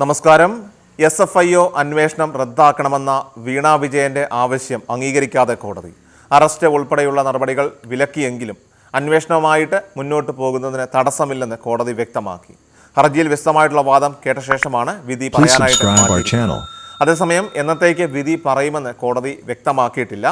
നമസ്കാരം. S F I O അന്വേഷണം റദ്ദാക്കണമെന്ന വീണ വിജയന്റെ ആവശ്യം അംഗീകരിക്കാതെ കോടതി. അറസ്റ്റ് ഉൾപ്പെടെയുള്ള നടപടികൾ വിലക്കിയെങ്കിലും അന്വേഷണവുമായിട്ട് മുന്നോട്ട് പോകുന്നതിന് തടസ്സമില്ലെന്ന് കോടതി വ്യക്തമാക്കി. ഹർജിയിൽ വിശദമായിട്ടുള്ള വാദം കേട്ട ശേഷമാണ് വിധി പറയാനായിട്ട്. അതേസമയം എന്നത്തേക്ക് വിധി പറയുമെന്ന് കോടതി വ്യക്തമാക്കിയിട്ടില്ല.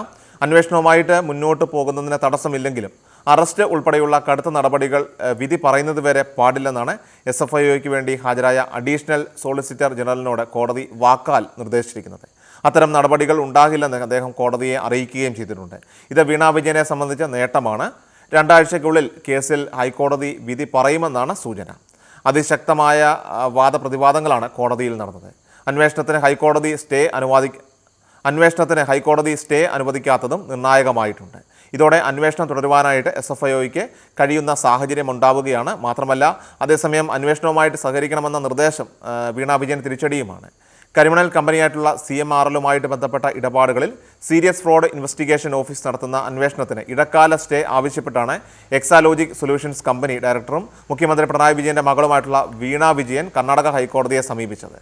അന്വേഷണവുമായിട്ട് മുന്നോട്ട് പോകുന്നതിന് തടസ്സമില്ലെങ്കിലും അറസ്റ്റ് ഉൾപ്പെടെയുള്ള കടുത്ത നടപടികൾ വിധി പറയുന്നതുവരെ പാടില്ലെന്നാണ് എസ് എഫ് ഐ ഒക്ക് വേണ്ടി ഹാജരായ അഡീഷണൽ സോളിസിറ്റർ ജനറലിനോട് കോടതി വാക്കാൽ നിർദ്ദേശിച്ചിരിക്കുന്നത്. അത്തരം നടപടികൾ ഉണ്ടാകില്ലെന്ന് അദ്ദേഹം കോടതിയെ അറിയിക്കുകയും ചെയ്തിട്ടുണ്ട്. ഇത് വീണ വിജയനെ സംബന്ധിച്ച നേട്ടമാണ്. രണ്ടാഴ്ചയ്ക്കുള്ളിൽ കേസിൽ ഹൈക്കോടതി വിധി പറയുമെന്നാണ് സൂചന. അതിശക്തമായ വാദപ്രതിവാദങ്ങളാണ് കോടതിയിൽ നടന്നത്. അന്വേഷണത്തിന് ഹൈക്കോടതി സ്റ്റേ അനുവാദി അന്വേഷണത്തിന് ഹൈക്കോടതി സ്റ്റേ അനുവദിക്കാത്തതും നിർണായകമായിട്ടുണ്ട്. ഇതോടെ അന്വേഷണം തുടരുവാനായിട്ട് എസ് എഫ് ഐഒയ്ക്ക് കഴിയുന്ന സാഹചര്യം ഉണ്ടാവുകയാണ് മാത്രമല്ല അതേസമയം അന്വേഷണവുമായിട്ട് സഹകരിക്കണമെന്ന നിർദ്ദേശം വീണാ വിജയൻ തിരിച്ചടിയുമാണ്. കരിമണൽ കമ്പനിയായിട്ടുള്ള സി എം ആർ എല്ലുമായിട്ട് ബന്ധപ്പെട്ട ഇടപാടുകളിൽ സീരിയസ് ഫ്രോഡ് ഇൻവെസ്റ്റിഗേഷൻ ഓഫീസ് നടത്തുന്ന അന്വേഷണത്തിന് ഇടക്കാല സ്റ്റേ ആവശ്യപ്പെട്ടാണ് എക്സാലോജിക് സൊല്യൂഷൻസ് കമ്പനി ഡയറക്ടറും മുഖ്യമന്ത്രി പിണറായി വിജയന്റെ മകളുമായിട്ടുള്ള വീണ വിജയൻ കർണാടക ഹൈക്കോടതിയെ സമീപിച്ചത്.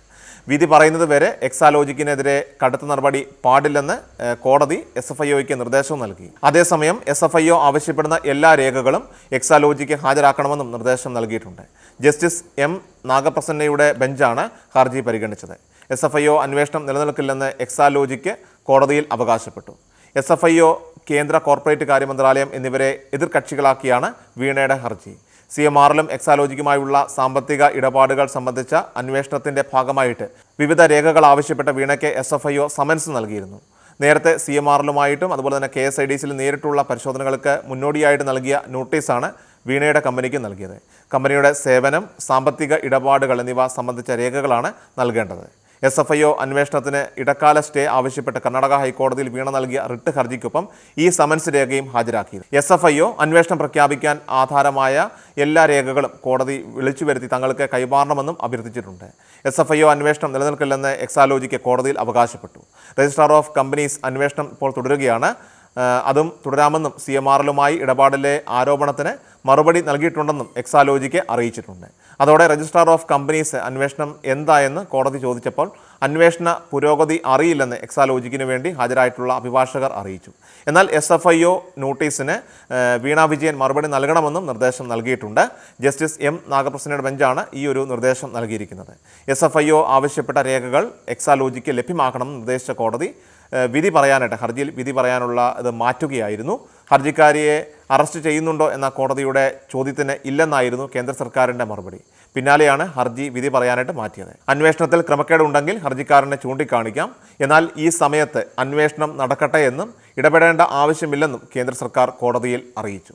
വിധി പറയുന്നത് വരെ എക്സാലോജിക്കിനെതിരെ കടുത്ത നടപടി പാടില്ലെന്ന് കോടതി എസ് എഫ് ഐ നിർദ്ദേശവും നൽകി. അതേസമയം എസ് എഫ് ഐ ഒ ആവശ്യപ്പെടുന്ന എല്ലാ രേഖകളും എക്സാലോജിക്ക് ഹാജരാക്കണമെന്നും നിർദ്ദേശം നൽകിയിട്ടുണ്ട്. ജസ്റ്റിസ് എം നാഗപ്രസന്നയുടെ ബെഞ്ചാണ് ഹർജി പരിഗണിച്ചത്. എസ് എഫ് ഐ ഒ അന്വേഷണം നിലനിൽക്കില്ലെന്ന് എക്സാലോജിക്ക് കോടതിയിൽ അവകാശപ്പെട്ടു. എസ് എഫ് ഐ ഒ കേന്ദ്ര കോർപ്പറേറ്റ് കാര്യ മന്ത്രാലയം എന്നിവരെ എതിർകക്ഷികളാക്കിയാണ് വീണയുടെ ഹർജി. സി എം ആറിലും എക്സാലോജിക്കുമായുള്ള സാമ്പത്തിക ഇടപാടുകൾ സംബന്ധിച്ച അന്വേഷണത്തിന്റെ ഭാഗമായിട്ട് വിവിധ രേഖകൾ ആവശ്യപ്പെട്ട വീണയ്ക്ക് S F I O summons നൽകിയിരുന്നു. നേരത്തെ സി എം ആറിലുമായിട്ടും അതുപോലെ തന്നെ കെ എസ് ഐ ഡി സിയിൽ നേരിട്ടുള്ള പരിശോധനകൾക്ക് മുന്നോടിയായിട്ട് നൽകിയ നോട്ടീസാണ് വീണയുടെ കമ്പനിക്ക് നൽകിയത്. കമ്പനിയുടെ സേവനം സാമ്പത്തിക ഇടപാടുകൾ എന്നിവ സംബന്ധിച്ച രേഖകളാണ് നൽകേണ്ടത്. എസ് എഫ് ഐ ഒ അന്വേഷണത്തിന് ഇടക്കാല സ്റ്റേ ആവശ്യപ്പെട്ട് കർണാടക ഹൈക്കോടതിയിൽ വീണ നൽകിയ റിട്ട് ഹർജിക്കൊപ്പം ഈ സമൻസ് രേഖയും ഹാജരാക്കി എസ് എഫ് ഐ ഒ അന്വേഷണം പ്രഖ്യാപിക്കാൻ ആധാരമായ എല്ലാ രേഖകളും കോടതി വിളിച്ചു വരുത്തി തങ്ങൾക്ക് കൈമാറണമെന്നും അഭ്യർത്ഥിച്ചിട്ടുണ്ട്. എസ് എഫ് ഐ ഒ അന്വേഷണം നിലനിൽക്കില്ലെന്ന് എക്സാലോജിക്ക് കോടതിയിൽ അവകാശപ്പെട്ടു. രജിസ്ട്രാർ ഓഫ് കമ്പനീസ് അന്വേഷണം ഇപ്പോൾ തുടരുകയാണ്. അതും തുടരാമെന്നും സി എം ആറിലുമായി ഇടപാടിലെ ആരോപണത്തിന് മറുപടി നൽകിയിട്ടുണ്ടെന്നും എക്സാലോജിക്ക് അറിയിച്ചിട്ടുണ്ട്. അതോടെ രജിസ്ട്രാർ ഓഫ് കമ്പനീസ് അന്വേഷണം എന്തായെന്ന് കോടതി ചോദിച്ചപ്പോൾ അന്വേഷണ പുരോഗതി അറിയില്ലെന്ന് എക്സാലോജിക്കിന് വേണ്ടി ഹാജരായിട്ടുള്ള അഭിഭാഷകർ അറിയിച്ചു. എന്നാൽ എസ് എഫ് ഐ ഒ നോട്ടീസിന് വീണ വിജയൻ മറുപടി നൽകണമെന്നും നിർദ്ദേശം നൽകിയിട്ടുണ്ട്. ജസ്റ്റിസ് എം നാഗപ്രസന്നയുടെ ബെഞ്ചാണ് ഈ ഒരു നിർദ്ദേശം നൽകിയിരിക്കുന്നത്. എസ് എഫ് ഐ ഒ ആവശ്യപ്പെട്ട രേഖകൾ എക്സാലോജിക്ക് ലഭ്യമാക്കണമെന്ന് നിർദ്ദേശിച്ച കോടതി വിധി പറയാനായിട്ട് ഹർജിയിൽ വിധി പറയാനുള്ള ഇത് മാറ്റുകയായിരുന്നു. ഹർജിക്കാരിയെ അറസ്റ്റ് ചെയ്യുന്നുണ്ടോ എന്ന കോടതിയുടെ ചോദ്യത്തിന് ഇല്ലെന്നായിരുന്നു കേന്ദ്ര സർക്കാരിന്റെ മറുപടി. പിന്നാലെയാണ് ഹർജി വിധി പറയാനായിട്ട് മാറ്റിയത്. അന്വേഷണത്തിൽ ക്രമക്കേട് ഉണ്ടെങ്കിൽ ഹർജിക്കാരനെ ചൂണ്ടിക്കാണിക്കാം. എന്നാൽ ഈ സമയത്ത് അന്വേഷണം നടക്കട്ടെ എന്നും ഇടപെടേണ്ട ആവശ്യമില്ലെന്നും കേന്ദ്ര സർക്കാർ കോടതിയിൽ അറിയിച്ചു.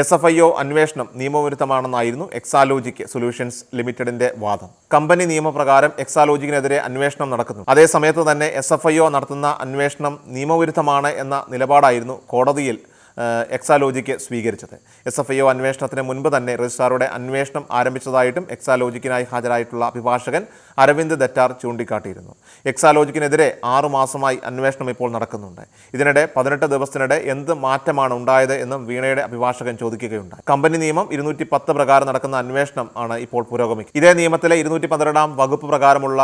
എസ് എഫ് ഐ ഒ അന്വേഷണം നിയമവിരുദ്ധമാണെന്നായിരുന്നു എക്സാലോജിക്ക് സൊല്യൂഷൻസ് ലിമിറ്റഡിന്റെ വാദം. കമ്പനി നിയമപ്രകാരം എക്സാലോജിക്കിനെതിരെ അന്വേഷണം നടക്കുന്നു. അതേസമയത്ത് തന്നെ എസ് എഫ് ഐ ഒ നടത്തുന്ന അന്വേഷണം നിയമവിരുദ്ധമാണ് എന്ന നിലപാടായിരുന്നു കോടതിയിൽ എക്സാലോജിക്ക് സ്വീകരിച്ചത്. എസ് എഫ് ഐ ഒ അന്വേഷണത്തിന് മുൻപ് തന്നെ രജിസ്ട്രാറുടെ അന്വേഷണം ആരംഭിച്ചതായിട്ടും എക്സാലോജിക്കിനായി ഹാജരായിട്ടുള്ള അഭിഭാഷകൻ അരവിന്ദ് ദറ്റാർ ചൂണ്ടിക്കാട്ടിയിരുന്നു. എക്സാലോജിക്കിനെതിരെ ആറുമാസമായി അന്വേഷണം ഇപ്പോൾ നടക്കുന്നുണ്ട്. ഇതിനിടെ പതിനെട്ട് ദിവസത്തിനിടെ എന്ത് മാറ്റമാണ് ഉണ്ടായത് എന്നും വീണയുടെ അഭിഭാഷകൻ ചോദിക്കുകയുണ്ടായി. കമ്പനി നിയമം ഇരുന്നൂറ്റി പത്ത് പ്രകാരം നടക്കുന്ന അന്വേഷണം ആണ് ഇപ്പോൾ പുരോഗമിക്കുന്നത്. ഇതേ നിയമത്തിലെ ഇരുന്നൂറ്റി പന്ത്രണ്ടാം വകുപ്പ് പ്രകാരമുള്ള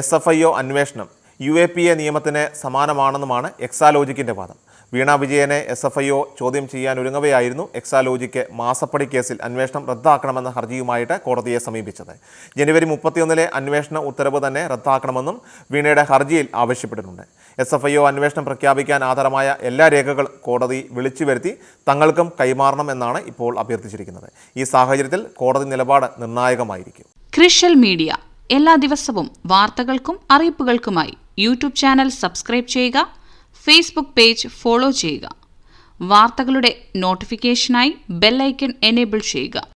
എസ് എഫ് ഐ ഒ അന്വേഷണം യു എ പി എ നിയമത്തിന് സമാനമാണെന്നുമാണ് എക്സാലോജിക്കിന്റെ വാദം. വീണ വിജയനെ എസ് എഫ് ഐ ഒ ചോദ്യം ചെയ്യാൻ ഒരുങ്ങവെയായിരുന്നു എക്സാലോജിക്ക് മാസപ്പടി കേസിൽ അന്വേഷണം റദ്ദാക്കണമെന്ന ഹർജിയുമായിട്ട് കോടതിയെ സമീപിച്ചത്. ജനുവരി മുപ്പത്തിയൊന്നിലെ അന്വേഷണ ഉത്തരവ് തന്നെ റദ്ദാക്കണമെന്നും വീണയുടെ ഹർജിയിൽ ആവശ്യപ്പെട്ടിട്ടുണ്ട്. എസ് എഫ് ഐ ഒ അന്വേഷണം പ്രഖ്യാപിക്കാൻ ആധാരമായ എല്ലാ രേഖകളും കോടതി വിളിച്ചു വരുത്തി തങ്ങൾക്കും കൈമാറണമെന്നാണ് ഇപ്പോൾ അഭ്യർത്ഥിച്ചിരിക്കുന്നത്. ഈ സാഹചര്യത്തിൽ കോടതി നിലപാട് നിർണായകമായിരിക്കും. ക്രിഷ്യൽ മീഡിയ. എല്ലാ ദിവസവും വാർത്തകൾക്കും അറിയിപ്പുകൾക്കുമായി യൂട്യൂബ് ചാനൽ സബ്സ്ക്രൈബ് ചെയ്യുക. ഫേസ്ബുക്ക് പേജ് ഫോളോ ചെയ്യുക. വാർത്തകളുടെ നോട്ടിഫിക്കേഷനായി ബെല്ലൈക്കൺ എനേബിൾ ചെയ്യുക.